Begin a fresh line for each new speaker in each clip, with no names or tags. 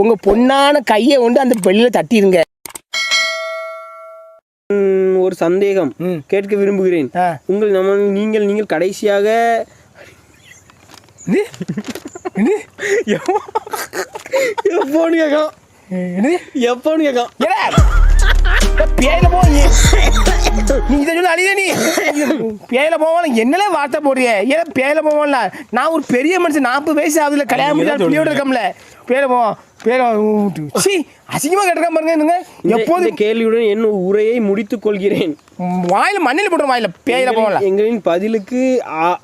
உங்க பொண்ணான கையை கொண்டு அந்த பெல்லில் தட்டிடுங்க.
ஒரு சந்தேகம். கேட்க விரும்புகிறேன். உங்கள் நம்ம நீங்கள் நீங்கள் கடைசியாக? எப்போன்னு கேட்கும்? எப்போன்னு கேட்கும்
பேயில போ நீ. நீ இதை சொல்லி அழித நீ. பேயில போவான் என்னலே வார்த்தை போடுறிய. ஏன் பேயில போவான்ல. நான் ஒரு பெரிய மனுஷன் நாற்பது வயசு ஆகுதுல கல்யாணம் பிள்ளையோட இருக்கம்ல. பேயில போவோம் பேயில சி அசிங்கமா கேட்டுருக்காம பாருங்க என்னங்க? எப்போது
கேள்வியுடன் என் உரையை முடித்துக் கொள்கிறேன்.
வாயில மண்ணில் போட்டுரும் வாயில பேயில போவான்ல
எங்களின் பதிலுக்கு ஆ-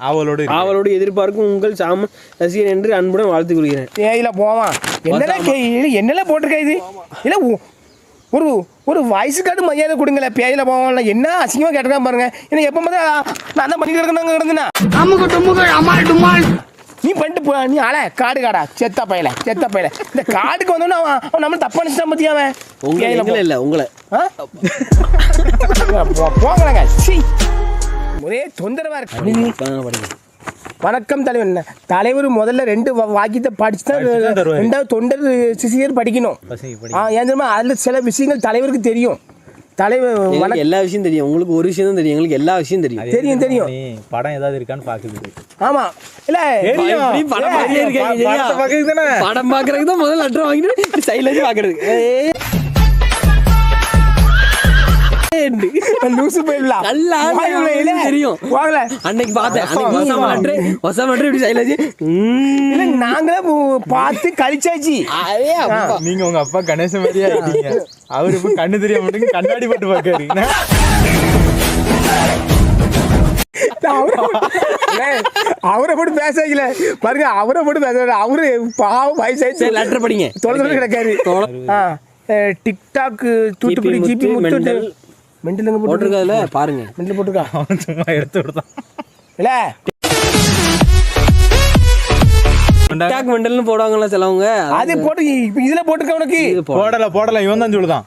அவளோடு இருக்கு.
ஆவலோடு எதிர்பார்க்கும் உங்கள் சாம ரசிகன் என்று அன்புடன் வாழ்த்துக் கொள்கிறேன்.
பேயில போவான். என்னல என்னல போட்டிருக்க இது? இல்ல ஒரு ஒரு வயசுக்காட்டு மரியாதை கொடுங்களே பேயில போவான்ல. என்ன அசிங்கமா கேட்டுருக்காம பாருங்க. என்ன எப்போ பார்த்தா நான் தான் பண்ணிட்டு இருக்கேன் கிடந்துனா? நீ பண்ணிட்டு போ நீ அல காடு காடா. செத்த பையல செத்த பையல. இந்த காடுக்கு வந்தோன்னு அவன் அவன் நம்ம தப்பா நினைச்சிட்டான் பத்தியா அவன்?
உங்களை இல்லை உங்களை.
ஆ? போ- போங்கடங்க சீ. ஒரே தொந்தரவா இருக்கு. வணக்கம் தலைவர் தலைவர் முதல்ல ரெண்டு வா- வாக்கியத்தை படிச்சு தான். ரெண்டாவது தொண்டர் சிசியர் படிக்கணும்.
பசங்க படி.
ஆ ஏன் தெரியுமா? அதில் சில விஷயங்கள் தலைவருக்கு தெரியும். தலைவர்
எல்லா விஷயம் தெரியும். உங்களுக்கு ஒரு விஷயம் தான் தெரியும். எங்களுக்கு எல்லா விஷயம் தெரியும்.
தெரியும், தெரியும்.
படம் ஏதாவது இருக்கான்னு பாக்குது
ஆமா. இல்ல
படம்
பாக்குறது
படம் பாக்குறதுக்கு தான் முதல்ல லெட்டர் வாங்கிட்டு சைட்ல இருந்து பாக்குறது
லூசு போயிடலாம்.
நல்லா தெரியும்.
வாங்கல.
அன்னைக்கு பார்த்தேன். அன்னைக்கு இப்படி
இல்ல நாங்களே பார்த்து கழிச்சாச்சு.
அதே அப்பா.
நீங்க உங்க அப்பா கணேச மாதிரியே ஆயிட்டீங்க அவரு இப்ப கண்ணு தெரியாம மட்டும் கண்ணாடி போட்டு பாக்காரு
அவரை போட்டு பேச வைக்கல பாருங்க அவரை போட்டு பேச. அவரு பாவம் வயசாயிடுச்சு
லெட்டர் படிங்க.
தொலைதொலை கிடக்காரு. TikTok Thoothukudi GP Muthu
mental.
போட்டு
போட்டிருக்காதுல பாருங்க.
மெண்டல் போட்டுருக்கா?
அவன் சும்மா எடுத்து விடுதான்
இல்ல.
டிக்டாக் மெண்டல்னு போடுவாங்கல்ல சிலவங்க.
அது போட்டு இப்ப இதுல போட்டுருக்க உனக்கு?
போடல. போடல இவன் தான் சொல்லுதான்.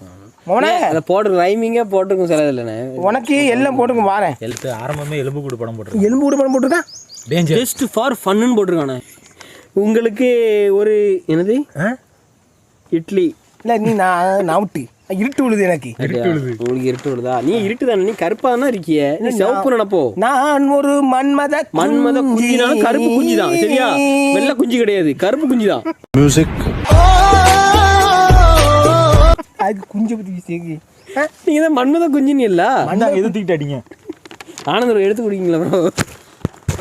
உன
அதுல போடுற ரைமிங்கே போட்டிருக்கும் சில இல்லைண்ணே.
உனக்கு எல்லாம் போட்டுருக்கும் வாரேன்
எழுத்து ஆரம்பமே எலும்பு கூடு படம் போட்டுருக்கு
எலும்பு கூட படம் போட்டுருக்கா?
டேஞ்சர்
ஜஸ்ட் ஃபார் ஃபன்னு போட்டிருக்கானே. உங்களுக்கு ஒரு என்னது? இட்லி.
இல்ல நீ நான் நவுட்டு இருட்டு விழுது எனக்கு.
உங்களுக்கு இருட்டு விடுதா நீ இருட்டு தானே நீ கருப்பா தானே இருக்கிய? நீ சிவப்பு நினைப்போ?
நான் ஒரு மன்மத
மன்மத குஞ்சினாலும் கருப்பு குஞ்சு தான் சரியா? வெள்ளை குஞ்சு கிடையாது கருப்பு குஞ்சு தான்
அது குஞ்சு பத்தி பேசி
நீங்க தான் மன்மத குஞ்சுன்னு இல்ல?
அண்ணா எதிர்த்துக்கிட்டு அடிங்க
ஆனந்தர் எடுத்து குடிக்கீங்களா ப்ரோ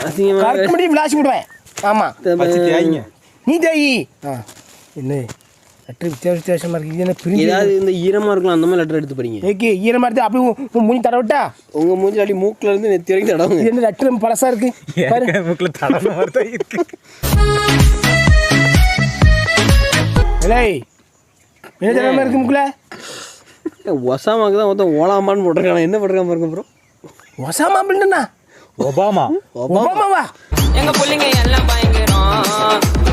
அசிங்கமா
கரெக்ட் பண்ணி விளாசி விடுவேன் ஆமா.
பச்சை தேய்ங்க.
நீ தேயி. என்ன லெட்டர் வித்தியாச வித்தியாசமா இருக்கு. இது என்ன பிரிஞ்சு
ஏதாவது இந்த ஈரமா இருக்கலாம் அந்த மாதிரி லெட்டர் எடுத்து படிங்க.
ஏக்கி ஈரமா எடுத்து அப்படியே உன் மூஞ்சி தடவிட்டா?
உங்க மூஞ்சி அடி மூக்குல இருந்து நெத்தி வரைக்கும் தடவுங்க.
இது என்ன லெட்டர் பழசா இருக்கு? பாரு.
ஏற்கனவே மூக்குல தடவை இருக்கு.
ஏய் என்ன தடவை இருக்கு முக்குல?
ஒசாமாக்கு தான் மொத்தம் ஓலாமான்னு போட்டிருக்காங்க என்ன போட்டிருக்கான் பாருங்க ப்ரோ
ஒசாமா அப்படின்னா
ஒபாமா.
ஒபாமாவா?
எங்க புள்ளைங்க எல்லாம் பயங்கரம். எங்களை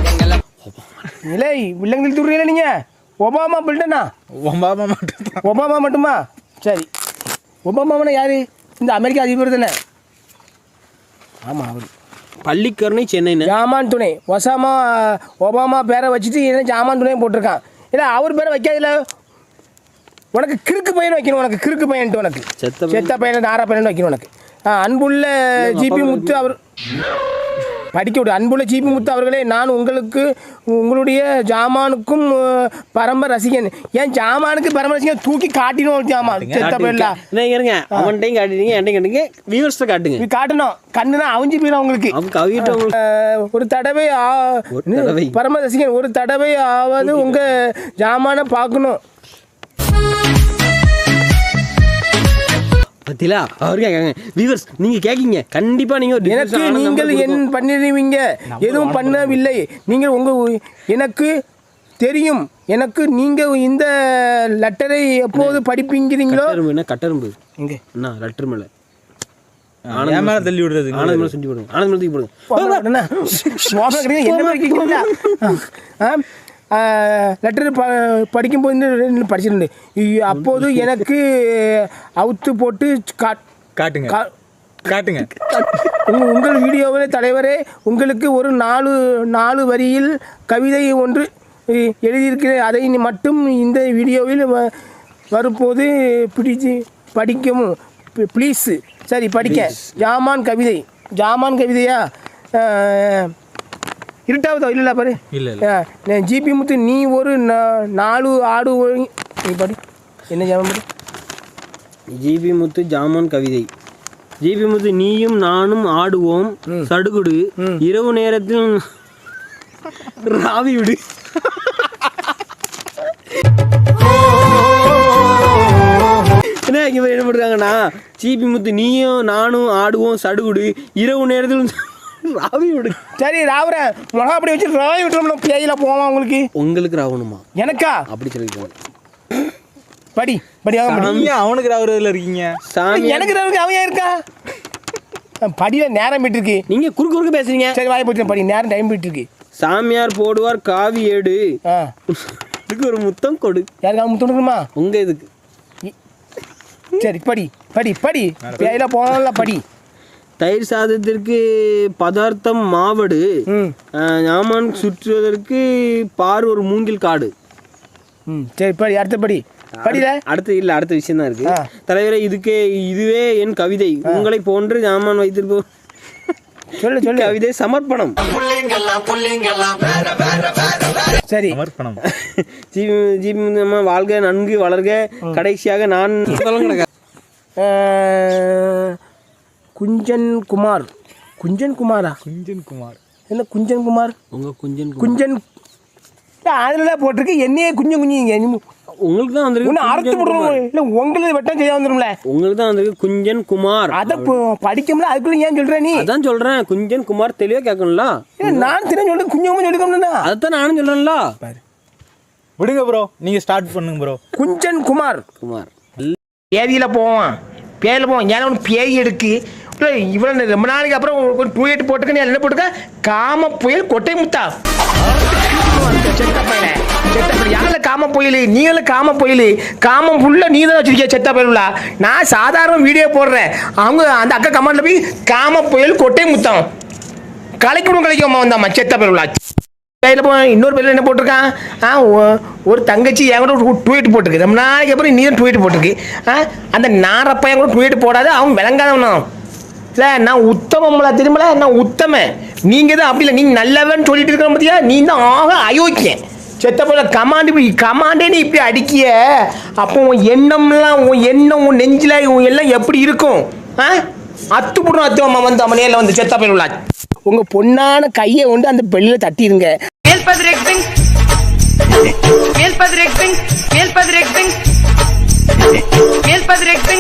இல்லை வில்லங்கள் துறையில நீங்க ஒபாமா பில்டனா
ஒபாமா மட்டும்
ஒபாமா மட்டுமா சரி ஒபாமாவனா யாரு இந்த அமெரிக்கா அதிபர் தானே ஆமாம் அவர்
பள்ளிக்கரணை சென்னைன்னு
ஜாமான் துணை ஒசாமா ஒபாமா பேரை வச்சுட்டு என்ன ஜாமான் துணையும் போட்டிருக்கான் இல்லை அவர் பேரை வைக்காதுல உனக்கு கிறுக்கு பையன் வைக்கணும் உனக்கு கிறுக்கு பையன்ட்டு உனக்கு
செத்த பையன்.
செத்த பையன் நாரா பையன் வைக்கணும் உனக்கு அன்புள்ள ஜிபி முத்து அவர் படிக்க விடு. அன்புள்ள ஜிபி முத்து அவர்களே நான் உங்களுக்கு உங்களுடைய ஜாமானுக்கும் அஹ், பரம ரசிகன். ஏன் ஜாமானுக்கு பரம ரசிகன்? தூக்கி காட்டினோம் ஜாமான்.
என்ன இருங்க. அவன்கிட்டையும் காட்டுறீங்க என்கிட்ட காட்டுங்க. வியூவர்ஸ்ட காட்டுங்க.
காட்டணும். கண்ணுனா அவிஞ்சு போயிடும் உங்களுக்கு ஒரு தடவை. பரம ரசிகன் ஒரு தடவை ஆவது உங்க ஜாமான பார்க்கணும்.
பத்திலா? அவர் கேட்காங்க வியூவர்ஸ் நீங்க கேட்கீங்க கண்டிப்பா நீங்க ஒரு
எனக்கு நீங்கள்
number
என்
கொடுக்கணும்.
பண்ணிடுவீங்க எதுவும் பண்ணவில்லை. நீங்கள் உங்க எனக்கு தெரியும். எனக்கு நீங்க இந்த லெட்டரை எப்போது படிப்பீங்கிறீங்களோ?
கட்டெரும்பு என்ன கட்டெரும்பு?
இங்க.
என்ன லெட்டர் மேல.
மேல தள்ளி விடுறது
ஆனந்த் மேல செஞ்சு போடுங்க ஆனந்த் மேல தூக்கி போடுங்க
லெட்டர் ப படிக்கும்போது இன்னும் படிச்சிருந்தேன். அப்போது எனக்கு அவுத்து போட்டு காட்
காட்டுங்க. காட்டுங்க.
உங்க- உங்கள் வீடியோவில் தலைவரே உங்களுக்கு ஒரு நாலு நாலு வரியில் கவிதை ஒன்று எழுதியிருக்கிறேன். அதை நீ மட்டும் இந்த வீடியோவில் வ- வரும்போது பிடிச்சு படிக்கவும். ப்ளீஸு சரி படிக்க. ஜாமான் கவிதை. ஜாமான் கவிதையா? இருட்டாவதோ? இல்லைல்ல பாரு.
இல்ல
ஜிபி முத்து நீ ஒரு நா- நாலு ஆடு நீ படி என்ன ஜாமான் படி
ஜிபி முத்து ஜாமான் கவிதை. ஜிபி முத்து நீயும் நானும் ஆடுவோம் சடுகுடு. இரவு நேரத்தில் ராவி விடு. என்ன என்ன பண்றாங்கண்ணா ஜிபி முத்து நீயும் நானும் ஆடுவோம் சடுகுடு. இரவு நேரத்தில் ராவி விடு
சரி ராவரன் மிளகா அப்படி வச்சு ராய் விட்டுறோம்ல பேயில போவான் உங்களுக்கு?
உங்களுக்கு ராவணுமா?
எனக்கா?
அப்படி சொல்லிருக்கோம்
படி படி அவன் படி.
நீங்க அவனுக்கு ராவுறதுல இருக்கீங்க.
சாமி
எனக்கு ரவுக்கு அவன் ஏன் இருக்கா படியில நேரம் போயிட்டு
நீங்க குறுக்கு குறுக்கு பேசுறீங்க.
சரி வாய் போச்சு படி நேரம் டைம் போயிட்டு
சாமியார் போடுவார் காவி ஏடு.
ஆ.
இதுக்கு ஒரு முத்தம் கொடு.
யாருக்காவது முத்துணுமா
உங்க இதுக்கு.
சரி படி படி படி. பேயில போனால படி.
தயிர் சாதத்திற்கு பதார்த்தம் மாவடு ஞாமான் சுற்றுவதற்கு பார் ஒரு மூங்கில் காடு.
ம் சரி படி அடுத்த படி. படியில?
அடுத்து இல்ல அடுத்த விஷயம் தான் இருக்கு. தலைவரே இதுக்கே இதுவே என் கவிதை. உங்களை போன்று ஞாமான் வைத்திருப்போம்
சொல்லு சொல்லு.
கவிதை சமர்ப்பணம்.
சரி.
சமர்ப்பணம்.
ஜீவி ஜீவி அம்மா வாழ்க நன்கு வளர்க. கடைசியாக நான்
குஞ்சன் குமார். குஞ்சன் குமாரா?
குஞ்சன் குமார்.
என்ன குஞ்சன் குமார்?
உங்க குஞ்சன்
குஞ்சன் அதில் போட்டிருக்கு. என்னையே குஞ்சம் குஞ்சிங்க
உங்களுக்கு தான் வந்திருக்கு
ஒன்று அறுத்து
குஞ்சன்.
விடுறோம். இல்லை உங்களுக்கு வெட்டம் செய்ய வந்துடும்ல
உங்களுக்கு தான் வந்திருக்கு குஞ்சன் குமார்.
அதை படிக்கும்ல அதுக்குள்ள ஏன் சொல்ற நீ?
அதான் சொல்றேன். குஞ்சன் குமார் தெளிவா கேட்கணும்ல.
நான் தினம் சொல்றது குஞ்சமும் சொல்லிக்கணும்னா
அதைத்தான் நானும் சொல்றேன்ல.
விடுங்க ப்ரோ நீங்க ஸ்டார்ட் பண்ணுங்க ப்ரோ
குஞ்சன் குமார்.
குமார்.
பேதியில் போவான் பேதியில் போவான் ஏன்னா ஒன்று பேய் எடுக்கு இல்லை இவ்வளோ ரொம்ப நாளைக்கு அப்புறம் ஒரு டூ எயிட் போட்டுக்க நீ என்ன போட்டுக்க? காம புயல் கொட்டை முத்தா. செத்த பையல செத்த பையல யாரில் காம புயல்? நீங்களும் காம புயல்? காமம் ஃபுல்லாக நீ தான் வச்சிருக்கிய செத்த பயிலுலா நான் சாதாரண வீடியோ போடுறேன். அவங்க அந்த அக்கா கமெண்ட்ல போய் காம புயல் கொட்டை முத்தம். கலைக்கணும் கலைக்காம வந்தாம்மா செத்த பயிலுலா கையில் போ இன்னொரு பேரில் என்ன போட்டிருக்கான்? ஆ ஒ- ஒரு தங்கச்சி என் கூட ஒரு ட்வீட் போட்டிருக்கு. ரொம்ப நாளைக்கு அப்புறம் நீ தான் ட்வீட் போட்டிருக்கு. ஆ அந்த நாரப்பையன் கூட ட்வீட் போடாது அவன் விளங்காதவனும். இல்லை நான் உத்தமம்ல திரும்பல நான் உத்தம. நீங்கள் தான் அப்படி இல்லை நீ நல்லவன் சொல்லிட்டு இருக்கிற பார்த்தியா நீ தான் ஆக அயோக்கியன். செத்த போல கமாண்டு இப்படி கமாண்டே நீ இப்படி அடிக்கிய? அப்போ உன் எண்ணம்லாம் உன் எண்ணம் உன் நெஞ்சில் உன் எல்லாம் எப்படி இருக்கும்? ஆ? அத்து போடுறோம் அத்து அம்மா வந்து அம்ம நேரில் வந்து செத்த போயிடும்ல உங்கள் பொண்ணான கையை கொண்டு அந்த பெல்லில் தட்டிடுங்க
Mil padrecting. Mil padrecting. Mil padrecting. Mil padrecting.